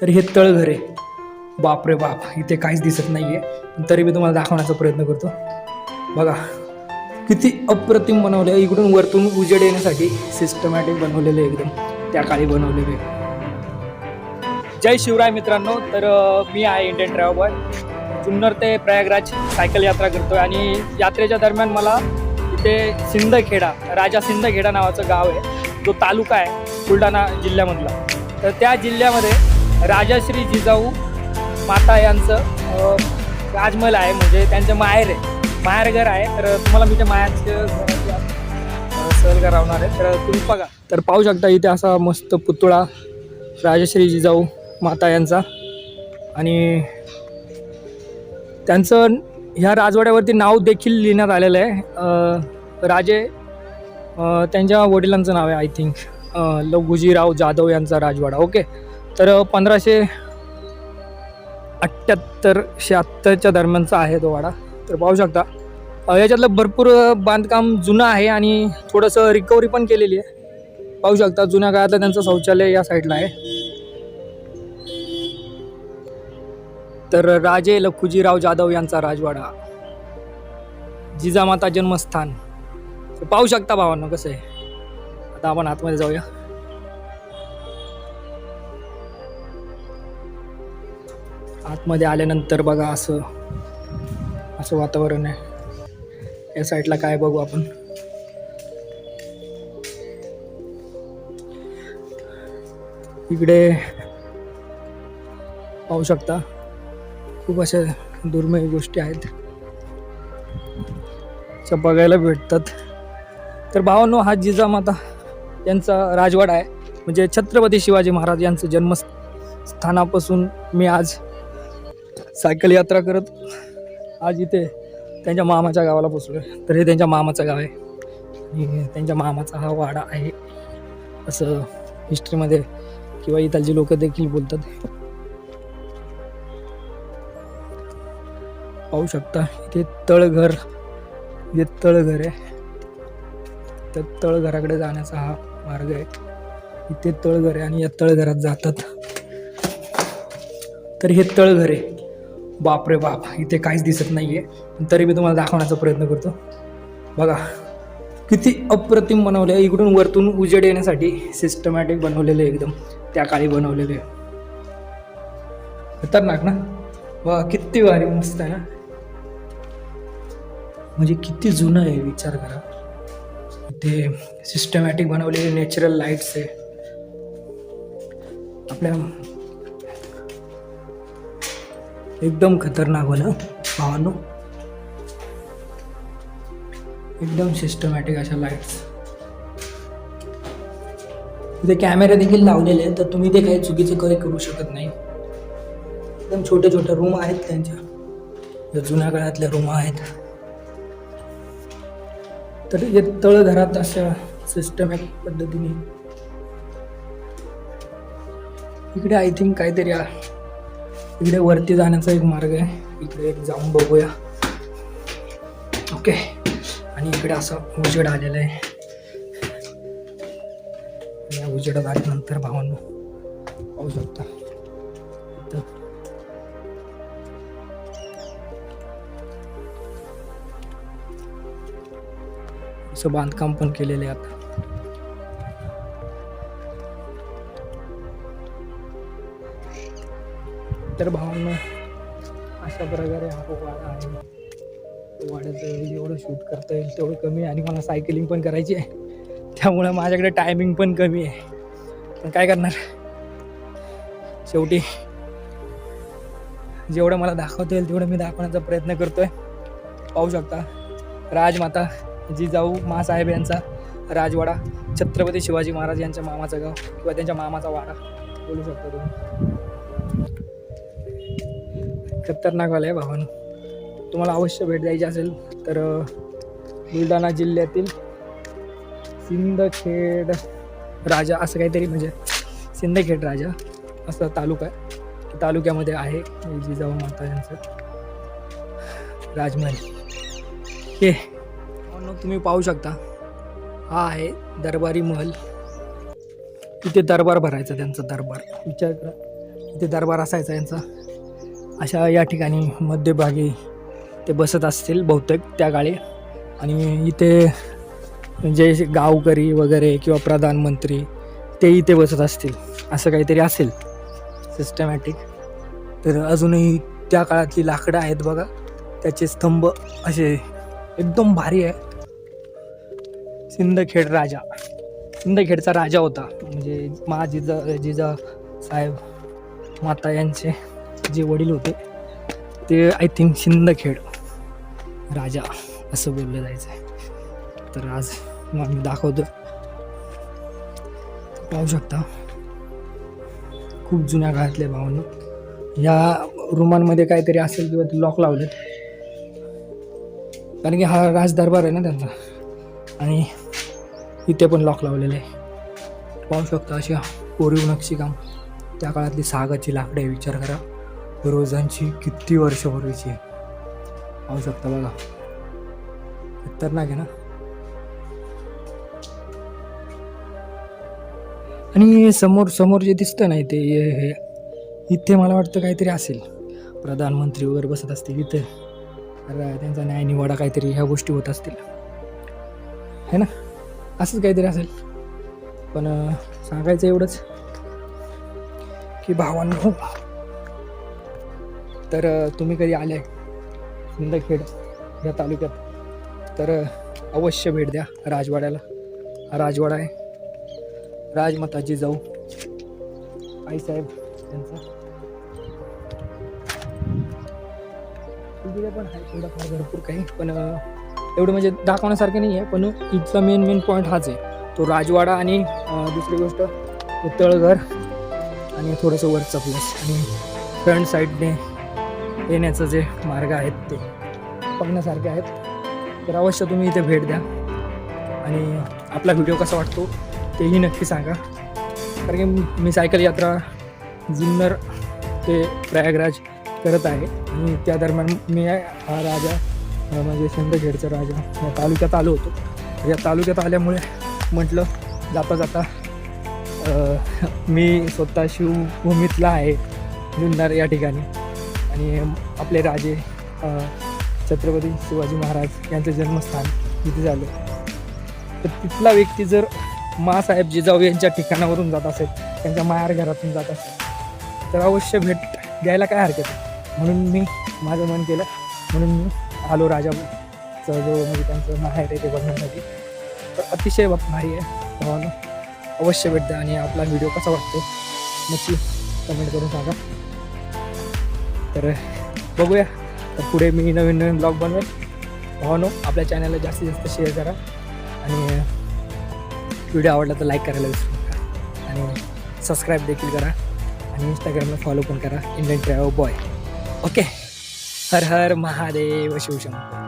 तर हे तळघर आहे. बाप रे बाप इथे काहीच दिसत नाही आहे तरी मी तुम्हाला दाखवण्याचा प्रयत्न करतो. बघा किती अप्रतिम बनवले. आहे इकडून वरतून उजेड येण्यासाठी सिस्टमॅटिक बनवलेले आहे एकदम. त्या काळी बनवलेले जय शिवराय मित्रांनो. तर मी आहे इंडियन ट्रॅव्हल जुन्नर ते प्रयागराज सायकल यात्रा करतोय. आणि यात्रेच्या दरम्यान मला इथे सिंदखेडा राजा सिंदखेडा नावाचं गाव आहे. जो तालुका आहे बुलढाणा जिल्ह्यामधला. तर त्या जिल्ह्यामध्ये राजाश्री जिजाऊ माता यांचं राजमहल आहे म्हणजे त्यांचं माहेर आहे. माहेरघर आहे. तर तुम्हाला मी त्या मायाचं सहल करावणार आहे. तर तुम्ही बघा. तर पाहू शकता इथे असा मस्त पुतळा राजश्री जिजाऊ माता यांचा. आणि त्यांचं ह्या राजवाड्यावरती नाव देखील लिहिण्यात आलेलं आहे. राजे त्यांच्या वडिलांचं नाव आहे आय थिंक लघुजीराव जाधव यांचा राजवाडा. ओके तर पंधराशे अठ्ठ्याहत्तर शहात्तरच्या दरम्यानचा आहे तो वाडा. तर पाहू शकता याच्यातलं भरपूर बांधकाम जुनं आहे आणि थोडंसं रिकव्हरी पण केलेली आहे. पाहू शकता जुन्या काळातलं त्यांचं शौचालय या साईडला आहे. तर राजे लखुजीराव जाधव यांचा राजवाडा जिजामाता जन्मस्थान. तर पाहू शकता भावांनो कसं आहे. आता आपण आतमध्ये जाऊया. आतमध्ये आल्यानंतर बघा असं असं वातावरण आहे. या साईडला काय बघू आपण? इकडे पाहू शकता खूप अशा दुर्मिळ गोष्टी आहेत. ज्या बघायला भेटतात. तर भावांनो हा जिजामाता यांचा राजवाडा आहे. म्हणजे छत्रपती शिवाजी महाराज यांचं जन्मस्थानापासून मी आज सायकल यात्रा करत आज इथे त्यांच्या मामाच्या गावाला पोचलो आहे तर हे त्यांच्या मामाचं गाव आहे. आणि त्यांच्या मामाचा हा वाडा आहे. असं हिस्ट्रीमध्ये किंवा इथलची लोक देखील बोलतात. पाहू शकता इथे तळघर हे तळघर आहे. तर तळघराकडे जाण्याचा हा मार्ग आहे. इथे तळघर आहे आणि या तळघरात जातात. तर हे तळघर आहे. बापरे बाप इथे काहीच दिसत नाही आहे तरी मी तुम्हाला दाखवण्याचा प्रयत्न करतो. बघा किती अप्रतिम बनवले. आहे इकडून वरतून उजेड येण्यासाठी सिस्टमॅटिक बनवलेले आहे एकदम. त्या काळी बनवलेले आहे. खतरनाक ना? वा किती भारी मस्त आहे ना? म्हणजे किती जुनं आहे विचार करा. इथे सिस्टमॅटिक बनवलेले नॅचरल लाईट्स आहे. आपल्या एकदम खतरनाक वाला भावानो एकदम सिस्टमॅटिक अशा लाईट्स तिथे कॅमेरा देखील लावलेले आहेत तर तुम्ही ते काही चुकीचं काही करू शकत नाही. एकदम छोटे छोटे रूम आहेत त्यांच्या. या जुन्या काळातल्या रूम आहेत. तर हे तळघरात अशा सिस्टमॅटिक पद्धतीने. इकडे आय थिंक काहीतरी इकडे वरती जाण्याचा एक मार्ग आहे. इकडे एक जाऊन बघूया. ओके आणि इकडे असं उजेड आलेलं आहे. या उजेडात आल्यानंतर भावांनो पाहू शकता. असं बांधकाम पण केलेलं आहे आता. तर भावांना अशा प्रकारे हा वाडा आहे. वाड्याचं जेवढं शूट करता येईल तेवढं कमी आहे. आणि मला सायकलिंग पण करायची आहे. त्यामुळं माझ्याकडे टायमिंग पण कमी आहे. पण काय करणार? शेवटी जेवढं मला दाखवता येईल तेवढं मी दाखवण्याचा प्रयत्न करतोय. पाहू शकता राजमाता जिजाऊ मासाहेब यांचा राजवाडा छत्रपती शिवाजी महाराज यांच्या मामाचं गाव किंवा त्यांच्या मामाचा वाडा. बोलू शकता तुम्ही. खतरनाक वाला आहे भावानं. तुम्हाला अवश्य भेट द्यायची असेल तर बुलढाणा जिल्ह्यातील सिंदखेड राजा असं काहीतरी म्हणजे सिंदखेड राजा असा तालुका आहे. तालुक्यामध्ये आहे जिजाऊ माता यांचं राजमहल. हे तुम्ही पाहू शकता. हा आहे दरबारी महल. इथे दरबार भरायचा त्यांचा दरबार. विचार करा. इथे दरबार असायचा यांचा. अशा या ठिकाणी मध्यभागी ते बसत असतील बहुतेक त्या काळी आणि इथे जे गावकरी वगैरे किंवा प्रधानमंत्री ते इथे बसत असतील. असं काहीतरी असेल. सिस्टमॅटिक तर अजूनही त्या काळातली लाकडं आहेत बघा. त्याचे स्तंभ असे एकदम भारी आहे. सिंदखेड राजा. सिंदखेडचा राजा होता. म्हणजे महाजिजा जिजा साहेब माता यांचे. जे वडील होते ते आय थिंक शिंदखेड राजा असं बोललं जायचं. आहे तर आज आम्ही दाखवतो. पाहू शकता. खूप जुन्या काळातले भावनं. या रूमांमध्ये काहीतरी असेल किंवा ते लॉक लावलेत. कारण की हा राजदरबार आहे ना त्यांचा. आणि इथे पण लॉक लावलेलं आहे. पाहू शकता अशा कोरीव नक्षीकाम. त्या काळातली सागाची लाकडे आहे, विचार करा. रोजांची किती वर्षपूर्वीची आहे? पाहू शकता बघा. खतरनाक आहे ना? आणि समोर समोर जे दिसतं ना ते हे इथे मला वाटतं काहीतरी असेल. प्रधानमंत्री वगैरे बसत असतील इथे. त्यांचा न्याय निवाडा काहीतरी ह्या गोष्टी होत असतील. है ना? असंच काहीतरी असेल. पण सांगायचं एवढंच की भावांनो तर तुम्ही कधी आले? सिंदखेड या तालुक्यात. तर अवश्य भेट द्या राजवाड्याला. हा राजवाडा आहे. राजमाताची जाऊ. आईसाहेब यांचा इकडे पण आहे थोडंफार भरपूर काही पण एवढं म्हणजे दाखवण्यासारखं नाही आहे पण इथला मेन मेन पॉईंट हाच आहे. तो राजवाडा आणि दुसरी गोष्ट तळघर आणि थोडंसं वरचा प्लस आणि फ्रंट साईडने येण्याचं जे मार्ग आहेत ते बघण्यासारखे आहेत. तर अवश्य तुम्ही इथे भेट द्या. आणि आपला व्हिडिओ कसा वाटतो तेही नक्की सांगा. कारण की मी सायकल यात्रा जुन्नर ते प्रयागराज करत आहे. आणि त्या दरम्यान मी हा राजा म्हणजे सिंदखेडचा राजा या तालुक्यात आलो होतो. या तालुक्यात आल्यामुळे म्हटलं जाता जाता मी स्वतः शिवभूमीतला आहे जुन्नर या ठिकाणी. आणि आपले राजे छत्रपती शिवाजी महाराज यांचं जन्मस्थान तिथे झालं. तर तिथला व्यक्ती जर मासाहेब जिजाऊ यांच्या ठिकाणावरून जात असेल त्यांच्या मायार घरातून जात असेल तर अवश्य भेट द्यायला काय हरकत आहे? म्हणून मी माझं मन केलं म्हणून मी आलो राजाचं जो म्हणजे त्यांचं माहेर आहे ते बघण्यासाठी. तर अतिशय भारी आहे. भावानं अवश्य भेट द्या आणि आपला व्हिडिओ कसा वाटतो नक्की कमेंट करून सांगा. तर बघूया. तर पुढे मी नवीन नवीन ब्लॉग बनवेल भावानो आपल्या चॅनलला जास्तीत जास्त शेअर करा. आणि व्हिडिओ आवडला तर लाईक करायला विसरू नका. आणि सबस्क्राईब देखील करा. आणि इंस्टाग्रामला फॉलो पण करा. इंडियन ट्रॅव्हल बॉय ओके हर हर महादेव शिवशंकर